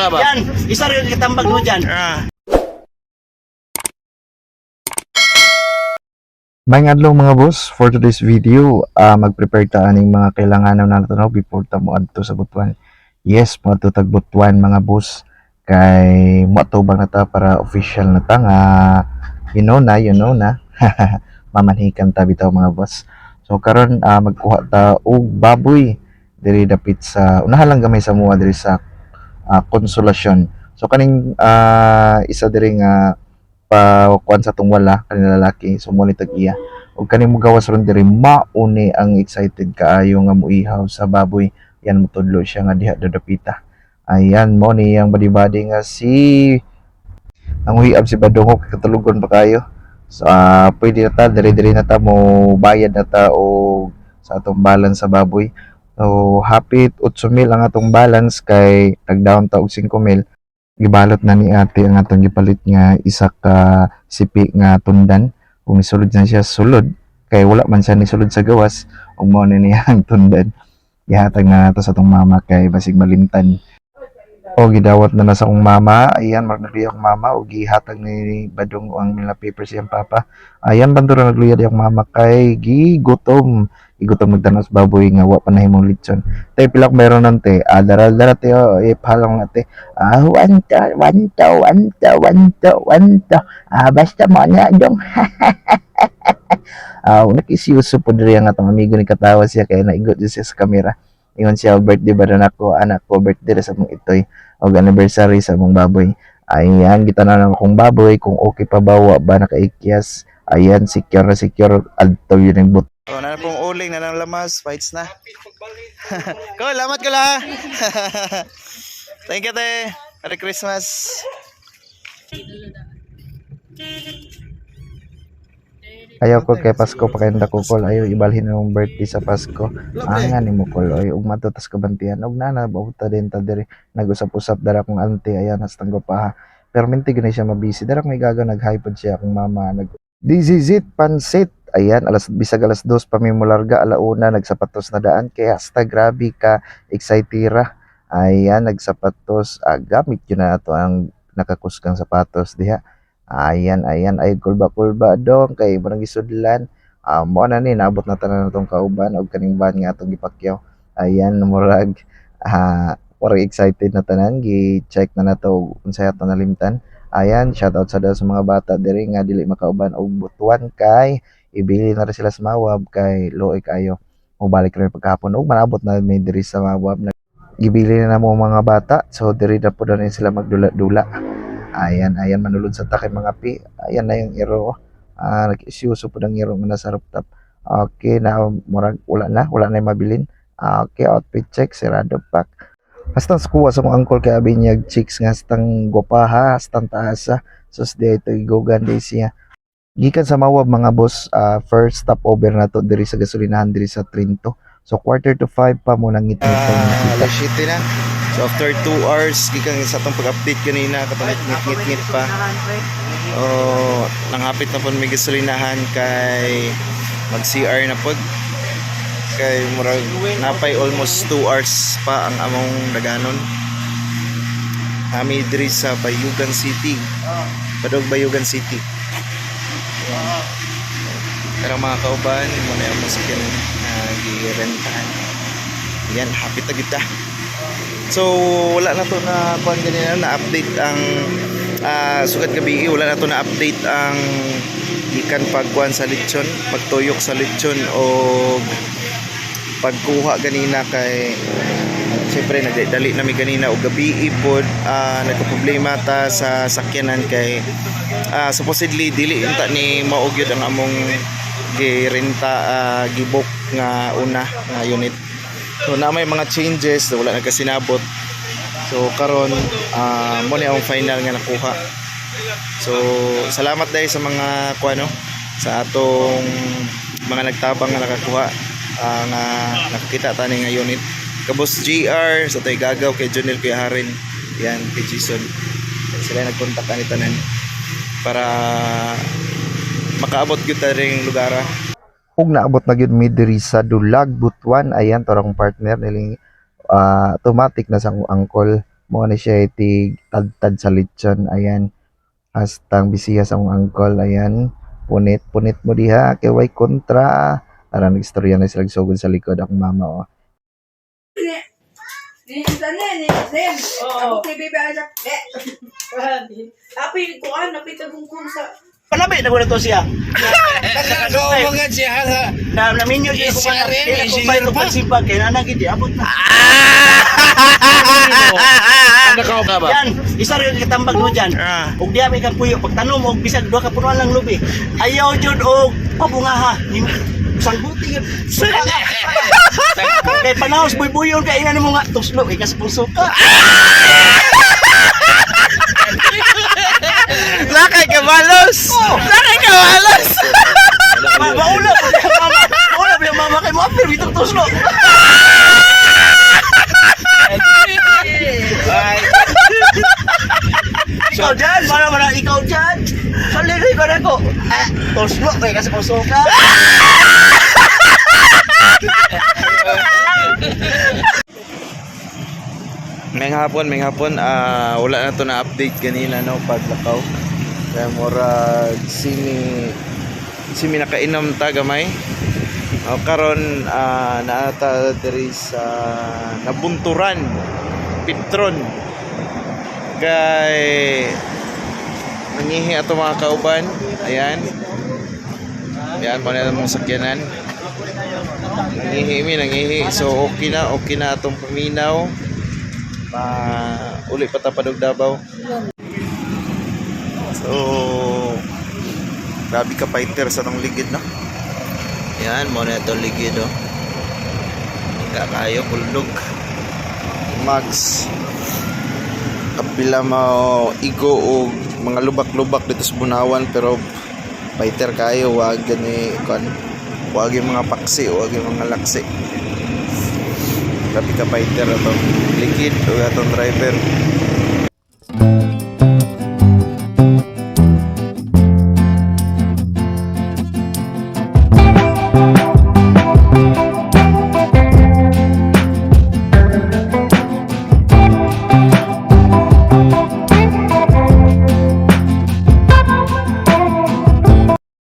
Tama. Yan, isa rin kitambag mo dyan. Ah. May adlaw mga boss, for today's video, ah mag-prepare ta aning mga kailanganan na nato before ta mo adto sa butuan. Yes, mo adto tag butuan mga boss. Kay mo atubang na ta para official na ta nga you know na, you know na. Mamanhikan ta bitaw mga boss. So karon ah, magkuha ta og baboy diri dapit sa unahan lang gamay sa mua diri sa ah, konsolasyon. So kaning ah, isa diri nga pa kuan sa tong wala kaning lalaki so mo iya ug kaning mugawas ron diri mauni ang excited kaayo nga muihaw sa baboy. Yan mutudlo siya nga diha dadapita. Ayan mo ni ang badi-badi nga si ang uyab si Badongo katulugon pa kayo so ah, pwede na ta diri-diri na ta mo bayad na ta o sa atong balance sa baboy so hapit 8,000 ang atong balance kay nag-down ta og 5,000 gibalot na ni ate ang atong gipalit nga isa ka sipi nga tundan. Kung nisulod na siya sulod. Kay wala man siya nisulod sa gawas ug mao na niya ang tundan. Gihatag na nato sa atong mama kay basig malimtan o gidawat na na sa akong mama. Ayan mag nagluya akong mama. O gihatag ni Badong ang mga papers siyang papa. Ayan bandura nagluya di akong mama. Kay gigutom gigutom magdanos baboy nga wa pa nahimong litson tay pilak meron nante ah daral dara te oh, eh palang ate Ah, wanta, wanta, wanta, wanta, wanta. Ah, basta mo na dong. Ah, uh, nakisiuso po diri ang atong amigo ni katawa siya kaya naigot siya sa kamera. Ingon siya birthday ba na ako, anak ko birthday ra sa mong itoy og anniversary sa mong baboy. Ayan, gitanan akong baboy kung okay pa ba wa ba nakaikyas. Ayan, secure na secure adto yun yung but. Oh, na pong uling na ng lamas, fights na. ko, lamat ko la. Thank you, te. Merry Christmas. Ayaw ko kay Pasko pa kay ko kol ayaw ibalhin ang birthday sa Pasko. Angan ni mo kol. Ay ug matutas ka bantian ug nana bauta din ta diri. Nag-usap-usap dara kong auntie. Ayan hastang ko pa. Pero minti gani siya mabisi. Dara kong igaga nag-hypod siya akong mama. Nag This is it pansit. Ayan, alas bisag alas dos pa mi mularga alauna nagsapatos na daan. Kay hasta grabe ka. Excitira. Ayan, nagsapatos. Ah, gamit yun na ato ang nakakuskang sapatos diha. Ayan, ayan, ay kulba-kulba dong kay barang gisudlan. Ah, mo na ni naabot na tanan natong kauban og kaning ban nga atong gipakyaw. Ayan, murag ah murag excited na tanan gi-check na nato unsay ato nalimtan. Ayan, shout out sa daw sa mga bata diri nga dili makauban og butuan kay ibili na rin sila sa Mawab kay Loic ayo. Mobalik rin pagkapon og manabot na may diri sa Mawab na gibili na mo mga bata so diri na po na sila magdula-dula. Ayan, ayan manulod sa takay mga pi. Ayan na yung iro. Ah, nag-isyuso po ng iro nga nasa rooftop. Okay, na murag wala na, wala na yung mabilin. Ah, okay, outfit check, sirado pack. Hasta sa kuha sa mga angkol kay abinyag chicks nga hastang gopaha, hastang taasa. Sus di ito igogan di siya. Gikan sa Mawab mga boss, ah, first stopover na to diri sa gasolinahan diri sa Trinto. So quarter to five pa mo nang ngit-ngit Ah, uh, alas 7 na. So after 2 hours, gikan sa atong pag-update kanina, katong ngit-ngit pa. Oh, nanghapit na po may gasolinahan kay mag-CR na pod. Kay murag napay almost 2 hours pa ang among daganon. Kami diri sa Bayugan City. Padog Bayugan City. Pero mga kauban, mo na yung musikin na girentahan. Yan, happy ta kita. So, wala na to na kuan ganina na update ang ah, sugat gabi. Wala na to na update ang gikan pagkuan sa lechon, pagtuyok sa lechon o pagkuha ganina kay Siyempre, nagdali na mi ganina o gabi ipod uh, nagka-problema ta sa sakyanan kay ah, supposedly dili unta ni maugyod ang among girenta ah, gibok nga una nga unit so na may mga changes wala nagkasinabot so karon ah, mo ni ang final nga nakuha. So salamat dahil sa mga kuano sa atong mga nagtabang nga nakakuha ah, nga nakakita tani nga unit. Kabos GR sa tay gagaw kay Jonel Kuya Harin. Yan kay Jason. Sila nagkontak ani tanan para makaabot gyud ta ring lugar ug naabot na gyud mi diri sa Dulag Butuan ayan torong partner niling ah, automatic na sa akong angkol mo ni siya iti tad-tad sa lechon ayan hastang bisiya sa mong angkol ayan punit punit mo diha kay way kontra aran istorya na sila sugod sa likod akong mama oh. Ni isa ni ni Zen. Ako kay Bebe Anak. Eh. Tapi kuan napi tagungkong sa Palabi na ko na to siya. Nagkakaubangan siya ha. Na naminyo siya ko Siya pa. rin, Kaya kung engineer bayo pa. pagsipag kaya nanagid abot na. Ano ka ba? Yan, isa rin kitambag mo dyan. Ah. Ug diya may kang puyo pagtanom og bisag duha ka punuan lang lubi. Ayaw jud og pabungaha. Ni sangbuti yun. Suka nga. Kay panahos buy-buyon kay ina nimo nga tuslo kay kas puso ka. Lakay ka balos! Lakay ka balos! Ma- Maula pa yung mama. Kay mo apir bitong tuslo. Ikaw dyan, para para ikaw dyan. Saligoy ko na ko. Ah, tuslo kay kas puso ka. May hapon, may hapon, ah wala na to na update kanina no paglakaw. Kaya murag simi simi nakainom ta gamay. O karon ah naata diri sa nabunturan Pitron. Kay nangihi ato mga kauban. Ayan. Ayan, mo na mong sakyanan. Nangihi mi, nangihi. So okay na, okay na atong paminaw pa uli pa ta padug Davao. So grabe ka fighter sa tong ligid no. Yan mo na itong ligid oh. Kakayo kuldog. Max kapila mo igo og mga lubak-lubak dito sa Bunawan pero fighter kayo wag gani kon wag yung mga paksi wag yung mga laksi Grabe ka fighter atong likid o atong driver.